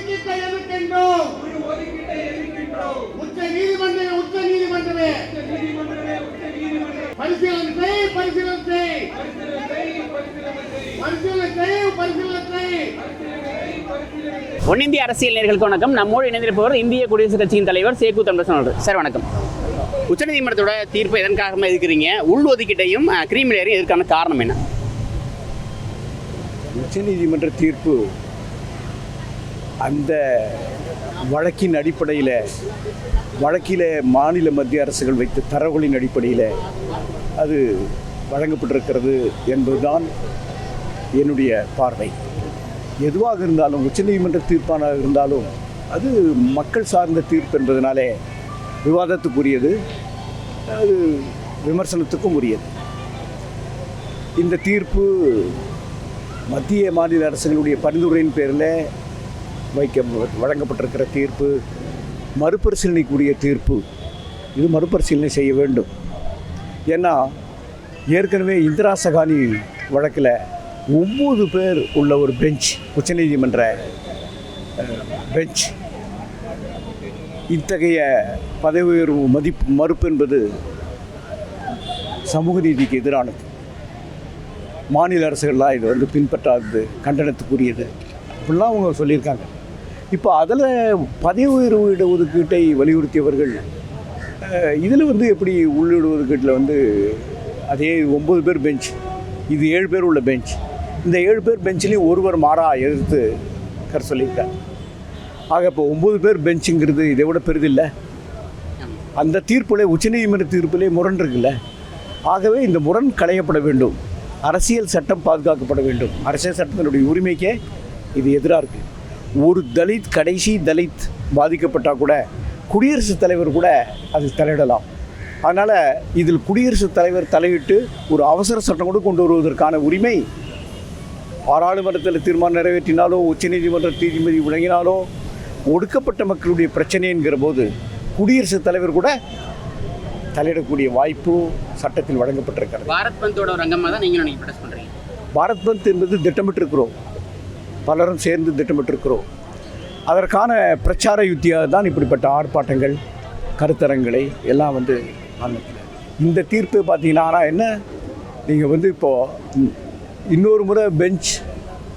ஒதுக்கீட்டை எதிர்க்கின்றோம். உச்ச நீதிமன்ற உச்ச நீதிமன்றமே. பரிசீலனை செய் பரிசீலனை செய். பரிசீலனை செய் பரிசீலனை செய். ஒன்னிந்திய அரசியல் நேர்களுக்கு வணக்கம். நம்மோடு இணைந்திருப்பவர் இந்திய குடியரசுக் கட்சியின் தலைவர் சேகு தமிழசன் அவர்கள் சார் வணக்கம். உச்சநீதிமன்றத்தோட தீர்ப்பை எதன் காரணமாக எதிர்க்கிறீங்க? உள் ஒதுக்கீட்டையும் கிரீம் லேயரையும் எதற்கான காரணம் என்ன? உச்சநீதிமன்ற தீர்ப்பு அந்த வழக்கின் அடிப்படையில் வழக்கில் மாநில மத்திய அரசுகள் வைத்த தரவுகளின் அடிப்படையில் அது வழங்கப்பட்டிருக்கிறது என்பதுதான் என்னுடைய பார்வை. எதுவாக இருந்தாலும் உச்சநீதிமன்ற தீர்ப்பானாக இருந்தாலும் அது மக்கள் சார்ந்த தீர்ப்பு என்பதனாலே விவாதத்துக்குரியது அது விமர்சனத்துக்கும் உரியது. இந்த தீர்ப்பு மத்திய மாநில அரசுகளுடைய பரிந்துரையின் பேரில் வைக்க வழங்கப்பட்டிருக்கிற தீர்ப்பு மறுபரிசீலனைக்குரிய தீர்ப்பு இது மறுபரிசீலனை செய்ய வேண்டும். ஏன்னா ஏற்கனவே இந்திரா சகானி வழக்கில் ஒம்பது பேர் உள்ள ஒரு பெஞ்ச் உச்சநீதிமன்ற பெஞ்ச். இத்தகைய பதவி உயர்வு மதிப்பு மறுப்பு என்பது சமூக நீதிக்கு எதிரானது. மாநில அரசுகள்லாம் இது வந்து பின்பற்றாதது கண்டனத்துக்குரியது. அப்படிலாம் அவங்க சொல்லியிருக்காங்க. இப்போ அதில் பதவி உயர்வு இடஒதுக்கீட்டை வலியுறுத்தியவர்கள் இதில் வந்து எப்படி உள்ளிடுவதுக்கீட்டில் வந்து அதே ஒம்பது பேர் பெஞ்ச் இது ஏழு பேர் உள்ள பெஞ்ச் இந்த ஏழு பேர் பெஞ்சிலையும் ஒருவர் மாறா எதிர்த்து கர் சொல்லியிருக்கார். ஆக இப்போ ஒம்பது பேர் பெஞ்சுங்கிறது இதை விட பெரிதில்லை அந்த தீர்ப்பிலே உச்சநீதிமன்ற தீர்ப்பிலே முரண் இருக்குல்ல. ஆகவே இந்த முரண் களையப்பட வேண்டும். அரசியல் சட்டம் பாதுகாக்கப்பட வேண்டும். அரசியல் சட்டத்தினுடைய உரிமைக்கே இது எதிராக இருக்குது ஒரு தலித் கடைசி தலித் பாதிக்கப்பட்டால் கூட குடியரசுத் தலைவர் கூட அதில் தலையிடலாம். அதனால் இதில் குடியரசுத் தலைவர் தலையிட்டு ஒரு அவசர சட்டம் கூட கொண்டு வருவதற்கான உரிமை பாராளுமன்றத்தில் தீர்மானம் நிறைவேற்றினாலோ உச்சநீதிமன்ற நீதிபதி வழங்கினாலோ ஒடுக்கப்பட்ட மக்களுடைய பிரச்சனை என்கிற போது குடியரசுத் தலைவர் கூட தலையிடக்கூடிய வாய்ப்பு சட்டத்தில் வழங்கப்பட்டிருக்கிறது. பாரத் பந்தோட ஒரு அங்கமாக தான் நீங்கள் பண்ணுறீங்க பாரத் பந்த் என்பது திட்டமிட்டிருக்கிறோம். பலரும் சேர்ந்து திட்டமிட்டிருக்கிறோம். அதற்கான பிரச்சார யுத்தியாக தான் இப்படிப்பட்ட ஆர்ப்பாட்டங்கள் கருத்தரங்களை எல்லாம் வந்து ஆரம்பிக்கிறேன் இந்த தீர்ப்பு பார்த்தீங்கன்னா ஆனால் என்ன? நீங்கள் வந்து இப்போது இன்னொரு முறை பெஞ்ச்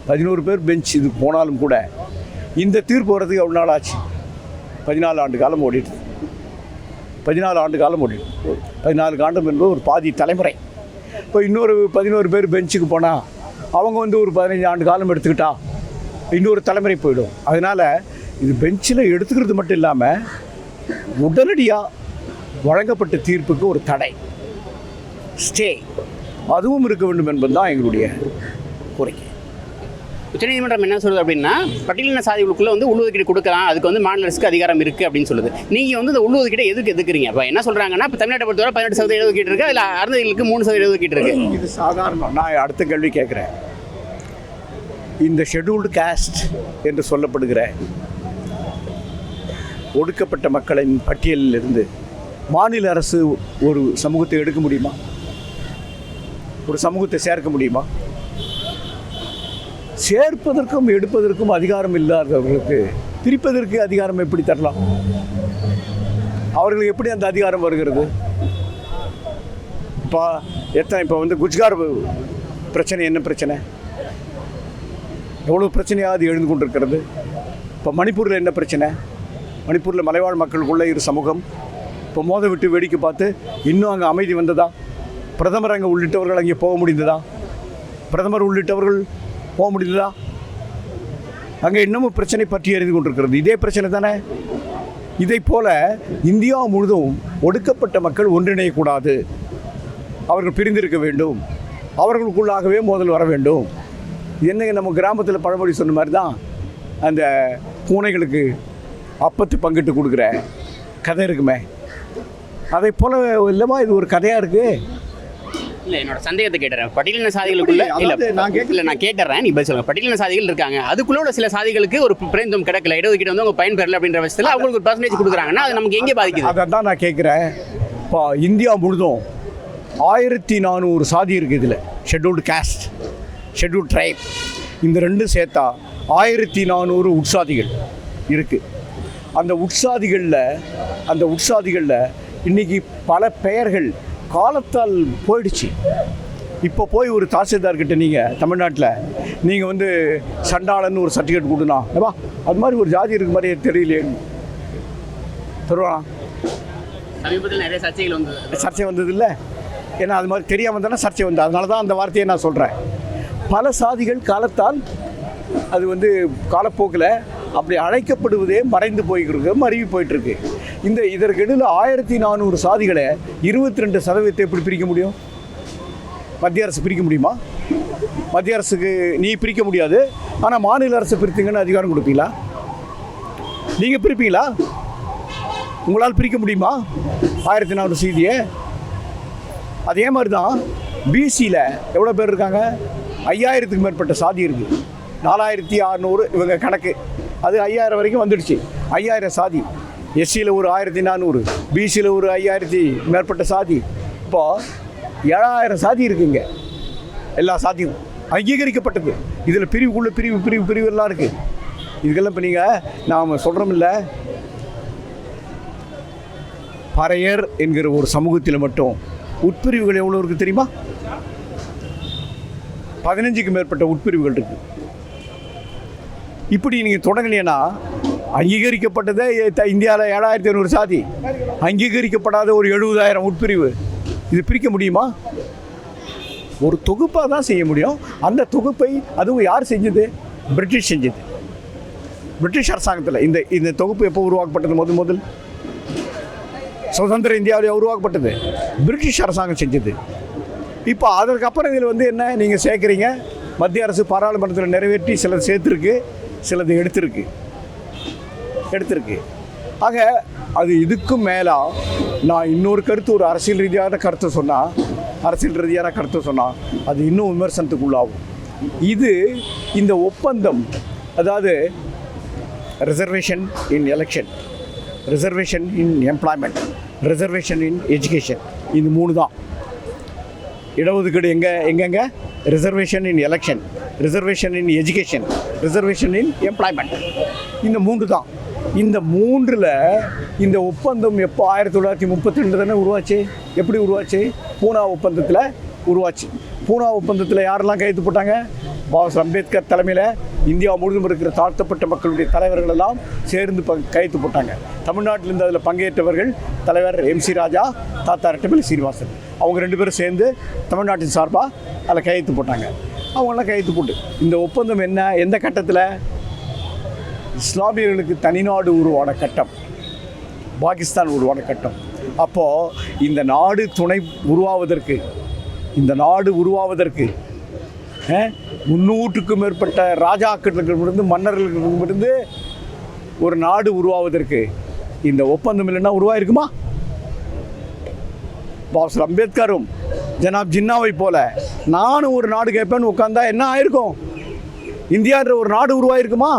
பதினோரு பேர் பெஞ்ச் இது போனாலும் கூட இந்த தீர்ப்பு வர்றதுக்கு எவ்வளோ நாள் ஆச்சு? பதினாலு ஆண்டு காலம் ஓடிடுது பதினாலு ஆண்டு காலம் ஓடிடுது பதினாலு காண்டம் என்பது ஒரு பாதி தலைமுறை. இப்போ இன்னொரு பதினோரு பேர் பெஞ்சுக்கு போனால் அவங்க வந்து ஒரு பதினஞ்சு ஆண்டு காலம் எடுத்துக்கிட்டா இன்னொரு தலைமுறை போயிடும். அதனால் இது பெஞ்சில் எடுத்துக்கிறது மட்டும் இல்லாமல் உடனடியாக வழங்கப்பட்ட தீர்ப்புக்கு ஒரு தடை. ஸ்டே. அதுவும் இருக்க வேண்டும் என்பது தான் எங்களுடைய கோரிக்கை. உச்சநீதிமன்றம் என்ன சொல்லுது அப்படின்னா பட்டியலின சாதிகளுக்குள்ள வந்து உள்ஒதுக்கீடு கொடுக்கலாம் அதுக்கு வந்து மாநில அரசுக்கு அதிகாரம் இருக்குது அப்படின்னு சொல்லுது. நீங்கள் வந்து இந்த உள்ஒதுக்கீட்டை எதுக்கு எதுக்குறீங்க? இப்போ என்ன சொல்கிறாங்கன்னா இப்போ தமிழ்நாட்டை பொறுத்தவரை பதினெட்டு சதவீத ஒதுக்கீடு இருக்குது அதில் அறுபதுகளுக்கு மூணு சதவீத ஒதுக்கீடு இருக்குது இது சாதாரணம். நான் அடுத்த கேள்வி கேட்குறேன். இந்த ஷெட்யூல்டு காஸ்ட் என்று சொல்லப்படுகிற ஒடுக்கப்பட்ட மக்களின் பட்டியலில் இருந்து மாநில அரசு ஒரு சமூகத்தை எடுக்க முடியுமா? ஒரு சமூகத்தை சேர்க்க முடியுமா? சேர்ப்பதற்கும் எடுப்பதற்கும் அதிகாரம் இல்லாதவர்களுக்கு பிரிப்பதற்கு அதிகாரம் எப்படி தரலாம்? அவர்களுக்கு எப்படி அந்த அதிகாரம் வருகிறது? இப்போ எத்தனை இப்போ வந்து குஜ்கார் பிரச்சனை என்ன பிரச்சனை? எவ்வளோ பிரச்சனையாவது எழுந்து கொண்டிருக்கிறது? இப்போ மணிப்பூரில் என்ன பிரச்சனை? மணிப்பூரில் மலைவாழ் மக்களுக்குள்ள இரு சமூகம். இப்போ மோத விட்டு வேடிக்கை பார்த்து இன்னும் அங்கே அமைதி வந்ததா? பிரதமர் அங்கே உள்ளிட்டவர்கள் அங்கே போக முடிந்ததா? பிரதமர் உள்ளிட்டவர்கள் போக முடிந்ததா? அங்கே இன்னமும் பிரச்சனை பற்றி எறிந்து கொண்டிருக்கிறது. இதே பிரச்சனை தானே? இதை போல இந்தியா முழுதும் ஒடுக்கப்பட்ட மக்கள் ஒன்றிணையக்கூடாது. அவர்கள் பிரிந்திருக்க வேண்டும். அவர்களுக்குள்ளாகவே மோதல் வர வேண்டும். என்னங்க நம்ம கிராமத்தில் பழமொழி சொன்ன மாதிரி தான் அந்த பூனைகளுக்கு அப்பத்து பங்கிட்டு கொடுக்குற கதை இருக்குமே. அதை போல இல்லைமா இது ஒரு கதையாக இருக்குது இல்ல என்னோட சந்தேகத்தை கேட்டுறேன். பட்டியலின சாதிகளுக்குள்ள? இல்ல நான் கேட்கல. நான் கேட்டுறேன். நீ பதில் சொல்லுங்க. பட்டியலின சாதிகள் இருக்காங்க. அதுக்குள்ள உள்ள சில சாதிகளுக்கு ஒரு பிரேந்தம் கிடைக்கல. இடஒதுக்கீடு வந்து அவங்க பயன்பெறல அப்படின்ற பட்சத்தில் அவங்களுக்கு ஒரு பர்சன்டேஜ் கொடுக்குறாங்கன்னா அது நமக்கு எங்கே பாதிக்குது? அதை தான் நான் கேட்குறேன். இப்போ இந்தியா முழுதும் ஆயிரத்தி நானூறு சாதி இருக்குது இதில். ஷெட்யூல்டு காஸ்ட் ஷெட்யூல்டு ட்ரைப் இந்த ரெண்டும் சேர்த்தா ஆயிரத்தி நானூறு உட்சாதிகள் இருக்குது அந்த உட்சாதிகளில் அந்த உட்சாதிகளில் இன்றைக்கி பல பெயர்கள் காலத்தால் போயிடுச்சு. இப்போ போய் ஒரு தாசில்தார்கிட்ட நீங்கள் தமிழ்நாட்டில் நீங்கள் வந்து சண்டாளன்னு ஒரு சர்டிஃபிகேட் கொடுனா ஏப்பா அது மாதிரி ஒரு ஜாதி இருக்கு மாதிரியே தெரியலையே. தருவானா? சர்ச்சை வந்தது. இல்லை ஏன்னா அது மாதிரி தெரியாமல் தானே சர்ச்சை வந்தது. அதனால தான் அந்த வார்த்தையை நான் சொல்கிறேன் பல சாதிகள் காலத்தால் அது வந்து காலப்போக்கில் அப்படி அழைக்கப்படுவதே மறைந்து போய்கிருக்கு மறைவி போயிட்டுருக்கு. இந்த இதற்கிடையில் ஆயிரத்தி நானூறு சாதிகளை இருபத்தி ரெண்டு சதவீதத்தை எப்படி பிரிக்க முடியும்? மத்திய அரசு பிரிக்க முடியுமா? மத்திய அரசுக்கு நீ பிரிக்க முடியாது. ஆனால் மாநில அரசு பிரித்தீங்கன்னு அதிகாரம் கொடுப்பீங்களா? நீங்கள் பிரிப்பீங்களா? உங்களால் பிரிக்க முடியுமா? ஆயிரத்தி நானூறு செய்தியை அதே மாதிரி தான் பிசியில் எவ்வளோ பேர் இருக்காங்க? ஐயாயிரத்துக்கு மேற்பட்ட சாதி இருக்குது நாலாயிரத்தி அறநூறு இவங்க கணக்கு. அது ஐயாயிரம் வரைக்கும் வந்துடுச்சு. ஐயாயிரம் சாதி. எஸ்சியில் ஒரு ஆயிரத்தி நானூறு. பிசியில் ஒரு ஐயாயிரத்தி மேற்பட்ட சாதி. இப்போது ஏழாயிரம் சாதி இருக்குங்க. எல்லா சாதியும். அங்கீகரிக்கப்பட்டது. இதில் பிரிவுக்குள்ள பிரிவு பிரிவு பிரிவு எல்லாம் இருக்குது இதுக்கெல்லாம் இப்போ நீங்கள் நாம் சொல்கிறோமில்ல பறையர் என்கிற ஒரு சமூகத்தில் மட்டும் உட்பிரிவுகள் எவ்வளோ இருக்குது தெரியுமா? பதினஞ்சுக்கு மேற்பட்ட உட்பிரிவுகள் இருக்கு. இப்படி நீங்கள் தொடங்கினீங்கன்னா அங்கீகரிக்கப்பட்டதே இந்தியாவில் ஏழாயிரத்தி ஐநூறு சாதி. அங்கீகரிக்கப்படாத ஒரு எழுபதாயிரம் உட்பிரிவு. இது பிரிக்க முடியுமா? ஒரு தொகுப்பாக தான் செய்ய முடியும். அந்த தொகுப்பை அதுவும் யார் செஞ்சது? பிரிட்டிஷ் செஞ்சது. பிரிட்டிஷ் அரசாங்கத்தில். இந்த இந்த தொகுப்பு எப்போ உருவாக்கப்பட்டது முதல் முதல்? சுதந்திர இந்தியாவில் உருவாக்கப்பட்டது. பிரிட்டிஷ் அரசாங்கம் செஞ்சது. இப்போ அதற்கப்புறம் இதில் வந்து என்ன நீங்கள் சேர்க்குறீங்க? மத்திய அரசு பாராளுமன்றத்தில் நிறைவேற்றி சிலது சேர்த்துருக்கு சிலது எடுத்திருக்கு. எடுத்திருக்கு. ஆக அது இதுக்கும் மேலே நான் இன்னொரு கருத்து ஒரு அரசியல் ரீதியான கருத்தை சொன்னால் அரசியல் ரீதியான கருத்தை சொன்னால் அது இன்னும் விமர்சனத்துக்குள்ளாகும். இது இந்த ஒப்பந்தம் அதாவது reservation in election reservation in employment reservation in education இது மூணு தான். இடஒதுக்கீடு எங்கே எங்கெங்க? Reservation in election reservation in education reservation in employment இந்த மூன்று தான். இந்த மூன்றில் இந்த ஒப்பந்தம் எப்போ ஆயிரத்தி தொள்ளாயிரத்தி முப்பத்தி ரெண்டு தானே உருவாச்சு? எப்படி உருவாச்சு? பூனா ஒப்பந்தத்தில் உருவாச்சு. பூனா ஒப்பந்தத்தில் யாரெல்லாம் கைது போட்டாங்க? பாபா அம்பேத்கர் தலைமையில் இந்தியா முழுவதும் இருக்கிற தாழ்த்தப்பட்ட மக்களுடைய தலைவர்கள் எல்லாம் சேர்ந்து ப கையெழுத்து போட்டாங்க. தமிழ்நாட்டிலிருந்து அதில் பங்கேற்றவர்கள் தலைவர் எம் சி ராஜா தாத்தா ரெட்டமலை சீனிவாசன். அவங்க ரெண்டு பேரும் சேர்ந்து தமிழ்நாட்டின் சார்பாக அதில் கையெழுத்து போட்டாங்க. அவங்களாம் கையெழுத்து போட்டு இந்த ஒப்பந்தம் என்ன எந்த கட்டத்தில்? இஸ்லாமியர்களுக்கு தனிநாடு உருவான கட்டம். பாகிஸ்தான் உருவான கட்டம். அப்போது இந்த நாடு துணை உருவாவதற்கு இந்த நாடு உருவாவதற்கு முன்னூற்றுக்கும் மேற்பட்ட ராஜாக்களிடமிருந்து மன்னர்களிடமிருந்து ஒரு நாடு உருவாவதற்கு இந்த ஒப்பந்தம் இல்லைன்னா உருவாயிருக்குமா? பாபா அம்பேத்கரும் ஜனாப் ஜின்னாவை போல நானும் ஒரு நாடு கேட்பேன்னு உட்காந்தா என்ன ஆயிருக்கும்? இந்தியான்ற ஒரு நாடு உருவாயிருக்குமா?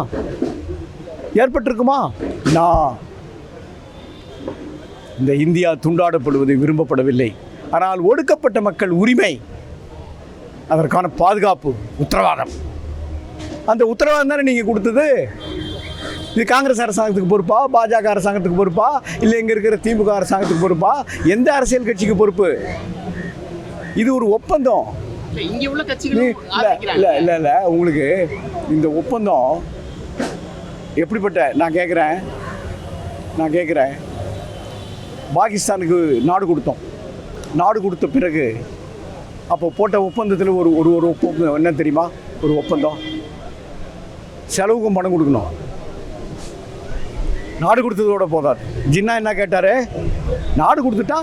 ஏற்பட்டிருக்குமா? நான் இந்த இந்தியா துண்டாடப்படுவது விரும்பப்படவில்லை. ஆனால் ஒடுக்கப்பட்ட மக்கள் உரிமை அதற்கான பாதுகாப்பு உத்தரவாதம். அந்த உத்தரவாதம் தானே நீங்கள் கொடுத்தது? இது காங்கிரஸ் அரசாங்கத்துக்கு பொறுப்பா? பாஜக அரசாங்கத்துக்கு பொறுப்பா? இல்லை இங்கே இருக்கிற திமுக அரசாங்கத்துக்கு பொறுப்பா? எந்த அரசியல் கட்சிக்கு பொறுப்பு? இது ஒரு ஒப்பந்தம். இங்கே உள்ள இல்லை இல்லை இல்லை இல்லை உங்களுக்கு இந்த ஒப்பந்தம் எப்படிப்பட்ட? நான் கேட்குறேன் நான் கேட்குறேன் பாகிஸ்தானுக்கு நாடு கொடுத்தோம். நாடு கொடுத்த பிறகு அப்போ போட்ட ஒப்பந்தத்தில் ஒரு ஒரு ஒரு ஒப்பந்தம் என்ன தெரியுமா? ஒரு ஒப்பந்தம். செலவுக்கும் பணம் கொடுக்கணும். நாடு கொடுத்ததோட போதாது. ஜின்னா என்ன கேட்டார்? நாடு கொடுத்துட்டா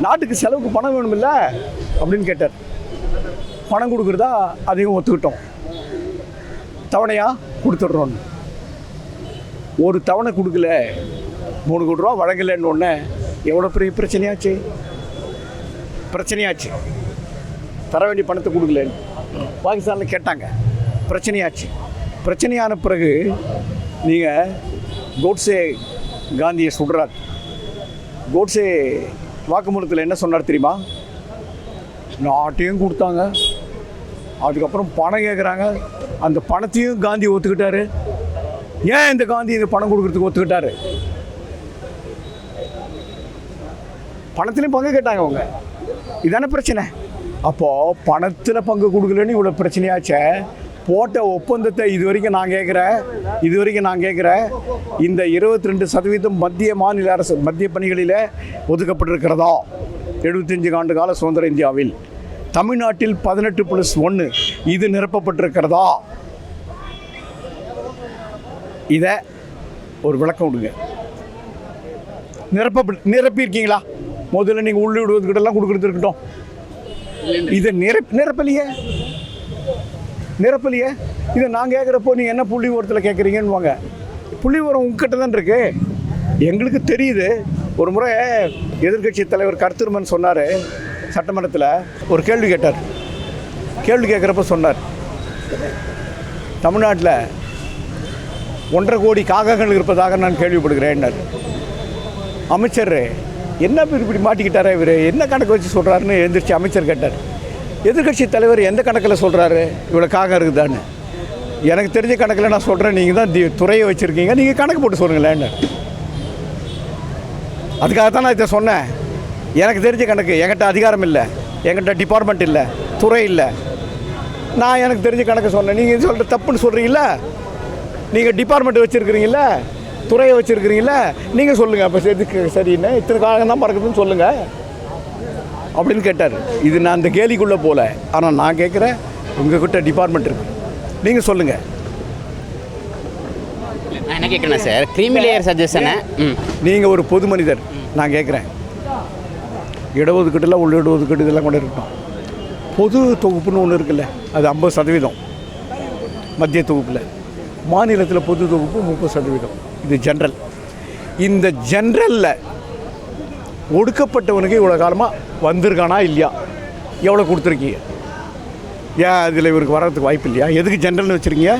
நாட்டுக்கு செலவுக்கு பணம் வேணுமில்ல? அப்படின்னு கேட்டார். பணம் கொடுக்குறதா அதையும் ஒத்துக்கிட்டோம். தவணையாக கொடுத்துட்றோம். ஒரு தவணை கொடுக்கல. மூணு கோடி ரூபா வழங்கலைன்னு ஒன்று எவ்வளோ பெரிய பிரச்சனையாச்சு? பிரச்சனையாச்சு. தர வேண்டிய பணத்தை கொடுக்கலன்னு பாகிஸ்தானில் கேட்டாங்க. பிரச்சனையாச்சு. பிரச்சனையான பிறகு நீங்கள் கோட்ஸே காந்தியை சுடுறார் கோட்ஸே வாக்குமூலத்தில் என்ன சொன்னார் தெரியுமா? நாட்டையும் கொடுத்தாங்க. அதுக்கப்புறம் பணம் கேட்குறாங்க அந்த பணத்தையும் காந்தி ஒத்துக்கிட்டாரு. ஏன் இந்த காந்தி இந்த பணம் கொடுக்கறதுக்கு ஒத்துக்கிட்டாரு? பணத்திலையும் பங்கு கேட்டாங்க அவங்க. இதானே பிரச்சனை. அப்போது பணத்தில் பங்கு கொடுக்கலன்னு இவ்வளோ பிரச்சனையாச்சே? போட்ட ஒப்பந்தத்தை இது வரைக்கும் நான் கேட்குறேன். இது வரைக்கும் நான் கேட்குறேன். இந்த இருபத்தி ரெண்டு சதவீதம் மத்திய மாநில அரசு மத்திய பணிகளில் ஒதுக்கப்பட்டிருக்கிறதா? எழுபத்தஞ்சு ஆண்டு கால சுதந்திர இந்தியாவில். தமிழ்நாட்டில் பதினெட்டு ப்ளஸ் ஒன்று இது நிரப்பப்பட்டிருக்கிறதா? இதை ஒரு விளக்கம் விடுங்க நிரப்ப நிரப்பியிருக்கீங்களா? முதல்ல நீங்கள் உள்ளிடுவதுக்கிட்டலாம் கொடுக்குறது இருக்கட்டும். இதை நிரப் நிரப்பலையே. நிரப்பலையே. இதை நான் கேட்குறப்போ நீங்கள் என்ன புள்ளி உரத்தில் கேட்குறீங்கன்னு வாங்க புள்ளி உரம் உங்ககிட்ட தான் இருக்கு. எங்களுக்கு தெரியுது. ஒரு முறை எதிர்க்கட்சி தலைவர் கருத்துருமன் சொன்னார் சட்டமன்றத்தில். ஒரு கேள்வி கேட்டார். கேள்வி கேட்குறப்ப சொன்னார். தமிழ்நாட்டில் ஒன்றரை கோடி காகங்கள் இருப்பதாக நான் கேள்விப்படுகிறேன்னார். அமைச்சர் என்ன இப்படி இப்படி மாட்டிக்கிட்டாரா இவர்? என்ன கணக்கு வச்சு சொல்கிறாருன்னு எழுந்திரிச்சு அமைச்சர் கேட்டார். எதிர்க்கட்சி தலைவர் எந்த கணக்கில் சொல்கிறாரு இவ்வளோ காகம் இருக்குதான்னு. எனக்கு தெரிஞ்ச கணக்கில் நான் சொல்கிறேன் நீங்கள் தான் தி- துறையை வச்சுருக்கீங்க நீங்கள் கணக்கு போட்டு சொல்லுங்களேன்னு அதுக்காக தான் நான் இதை சொன்னேன். எனக்கு தெரிஞ்ச கணக்கு என்கிட்ட அதிகாரம் இல்லை என்கிட்ட டிபார்ட்மெண்ட் இல்லை துறை இல்லை. நான் எனக்கு தெரிஞ்ச கணக்கு சொன்னேன். நீங்கள் சொல்கிற தப்புன்னு சொல்கிறீங்களா நீங்கள் டிபார்ட்மெண்ட் வச்சுருக்கிறீங்களா துறையை வச்சுருக்கிறீங்களா நீங்கள் சொல்லுங்கள் அப்போ எதுக்கு சரின்னு இத்தனை காலம் தான் பறக்குதுன்னு சொல்லுங்கள் அப்படின்னு கேட்டார். இது நான் அந்த கேலிக்குள்ளே போகல ஆனால் நான் கேட்குறேன் உங்ககிட்ட டிபார்ட்மெண்ட் இருக்கு. நீங்கள் சொல்லுங்கள் நான் என்ன கேட்குறேன் சார் கிரீமி லேயர் சஜஷனை ம். நீங்கள் ஒரு பொது மனிதர். நான் கேட்குறேன் இடஒதுக்கீட்டுல உள்ள இடஒதுக்கீடு இதெல்லாம் கூட இருக்கட்டும். பொது தொகுப்புன்னு ஒன்று இருக்குல்ல அது ஐம்பது சதவீதம். மத்திய தொகுப்பில். மாநிலத்தில் பொது தொகுப்பு முப்பது சதவீதம். இது ஜென்ரல் இந்த ஜென்ரலில் ஒடுக்கப்பட்டவனுக்கு இவ்வளோ காலமாக வந்திருக்கானா இல்லையா? எவ்வளோ கொடுத்துருக்கீங்க? ஏன் அதில் இவருக்கு வர்றதுக்கு வாய்ப்பு இல்லையா? எதுக்கு ஜென்ரல்னு வச்சுருக்கீங்க?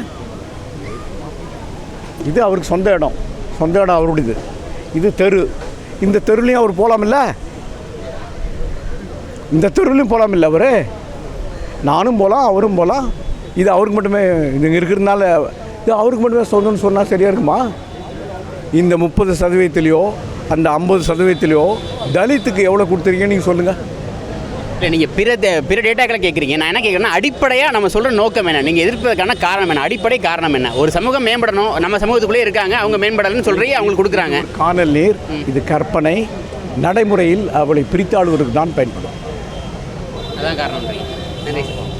இது அவருக்கு சொந்த இடம். சொந்த இடம் அவருடையது. இது தெரு. இந்த தெருலையும் அவர் போகலாமில்ல இந்த தெருவுலையும் போகலாமில்ல அவர்? நானும் போகலாம் அவரும் போகலாம் இது அவருக்கு மட்டுமே இது இருக்கிறதுனால இது அவருக்கு மட்டுமே சொந்தம்னு சொன்னால் சரியாக இருக்குமா? இந்த முப்பது சதவீதத்துலேயோ அந்த ஐம்பது சதவீதத்துலேயோ தலித்துக்கு எவ்வளோ கொடுத்துருக்கீங்கன்னு நீங்கள் சொல்லுங்கள் இல்லை நீங்கள் பிற பிற டேட்டாக்களை கேட்குறீங்க நான் என்ன கேட்குறேன்னா அடிப்படையாக நம்ம சொல்கிற நோக்கம் என்ன? நீங்கள் எதிர்ப்பதற்கான காரணம் என்ன? அடிப்படை காரணம் என்ன? ஒரு சமூகம் மேம்படணும் நம்ம சமூகத்துக்குள்ளே இருக்காங்க அவங்க மேம்படலன்னு சொல்கிறீங்க அவங்களுக்கு கொடுக்குறாங்க. காணல் நீர் இது கற்பனை நடைமுறையில் அவளை பிரித்தாளுவதற்கு தான் பயன்படும். அதான் காரணம். நன்றி.